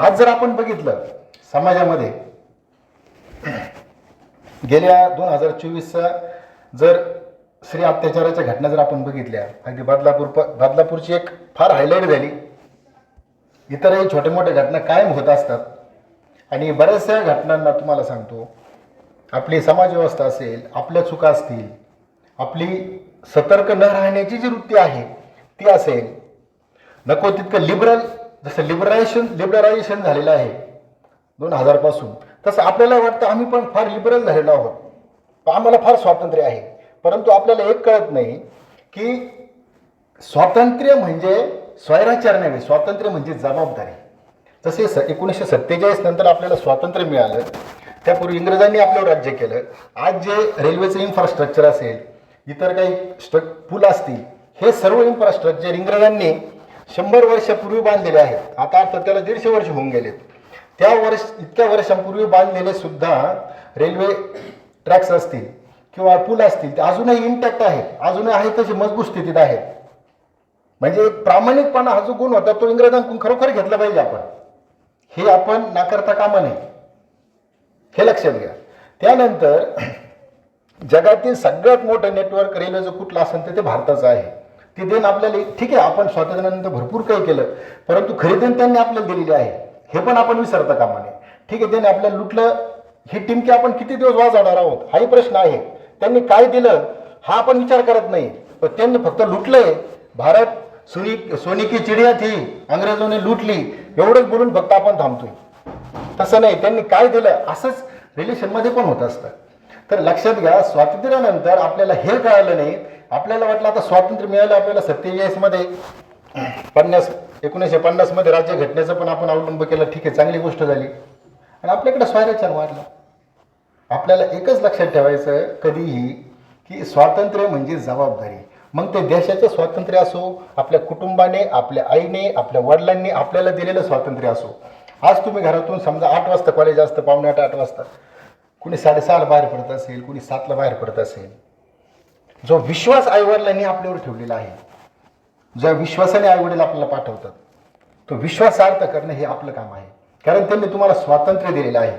आज जर आपण बघितलं समाजामध्ये गेल्या दोन हजार चोवीसचा जर स्त्री अत्याचाराच्या घटना जर आपण बघितल्या अगदी बदलापूर बदलापूरची एक फार हायलाईट झाली. इतरही छोट्या मोठ्या घटना कायम होत असतात. आणि बऱ्याचशा घटनांना तुम्हाला सांगतो आपली समाजव्यवस्था असेल आपल्या चुका असतील आपली सतर्क न राहण्याची जी वृत्ती आहे ती असेल नको तितकं लिबरल जसं लिबरायझेशन लिबरलायझेशन झालेलं आहे दोन हजारपासून तसं आपल्याला वाटतं आम्ही पण फार लिबरल झालेलो आहोत. आम्हाला फार स्वातंत्र्य आहे. परंतु आपल्याला एक कळत नाही की स्वातंत्र्य म्हणजे स्वैराचार नव्हे स्वातंत्र्य म्हणजे जबाबदारी. जसे स एकोणीसशे सत्तेचाळीस नंतर आपल्याला स्वातंत्र्य मिळालं त्यापूर्वी इंग्रजांनी आपलं राज्य केलं. आज जे रेल्वेचं इन्फ्रास्ट्रक्चर असेल इतर काही स्ट्रक पूल असतील हे सर्व इन्फ्रास्ट्रक्चर इंग्रजांनी शंभर वर्षापूर्वी बांधलेले आहेत. आता अर्थ त्याला दीडशे वर्ष होऊन गेलेत. त्या वर्ष इतक्या वर्षांपूर्वी बांधलेले सुद्धा रेल्वे ट्रॅक्स असतील किंवा पूल असतील ते अजूनही इंटॅक्ट आहेत. अजूनही आहेत तसे मजबूत स्थितीत आहेत. म्हणजे एक प्रामाणिकपणा हा जो गुण होता तो इंग्रजांकडून खरोखर घेतला पाहिजे आपण. हे आपण नाकारता कामा नये. हे लक्षात घ्या. त्यानंतर जगातील सगळ्यात मोठं नेटवर्क रेल्वेचं कुठलं असेल तर ते भारताचं आहे. ते देण आपल्याला ठीक आहे आपण स्वातंत्र्यानंतर भरपूर काही केलं परंतु खरी देण त्यांनी आपल्याला दिलेली आहे. हे पण आपण विसरता कामा नये. ठीक आहे त्यांनी आपल्याला लुटलं ही टिमकी आपण किती दिवस वाजवणार आहोत? हाही प्रश्न आहे. त्यांनी काय दिलं हा आपण विचार करत नाही. पण त्यांनी फक्त लुटलंय. भारत सुनी सोनी की चिडिया थी अंग्रेजोने लुटली. एवढंच बोलून फक्त आपण थांबतोय. तसं नाही त्यांनी काय दिलं असंच रिलेशनमध्ये पण होत असतं. तर लक्षात घ्या स्वातंत्र्यानंतर आपल्याला हे कळालं नाही आपल्याला वाटलं आता स्वातंत्र्य मिळालं आपल्याला सत्तेचाळीसमध्ये पन्नास एकोणीसशे पन्नासमध्ये राज्य घटनेचं पण आपण अवलंब केला. ठीक आहे चांगली गोष्ट झाली. आणि आपल्याकडे स्वैराचार वाढला. आपल्याला एकच लक्षात ठेवायचं कधीही की स्वातंत्र्य म्हणजे जबाबदारी. मग ते देशाचं स्वातंत्र्य असो आपल्या कुटुंबाने आपल्या आईने आपल्या वडिलांनी आपल्याला दिलेलं स्वातंत्र्य असो. आज तुम्ही घरातून समजा आठ वाजता कॉलेज असतं पावणे आठ आठ वाजता. कुणी साडेसहाला बाहेर पडत असेल कुणी सातला बाहेर पडत असेल. जो विश्वास आईवडिलांनी आपल्यावर ठेवलेला आहे ज्या विश्वासाने आईवडील आपल्याला पाठवतात तो विश्वासार्थ करणं हे आपलं काम आहे. कारण त्यांनी तुम्हाला स्वातंत्र्य दिलेलं आहे.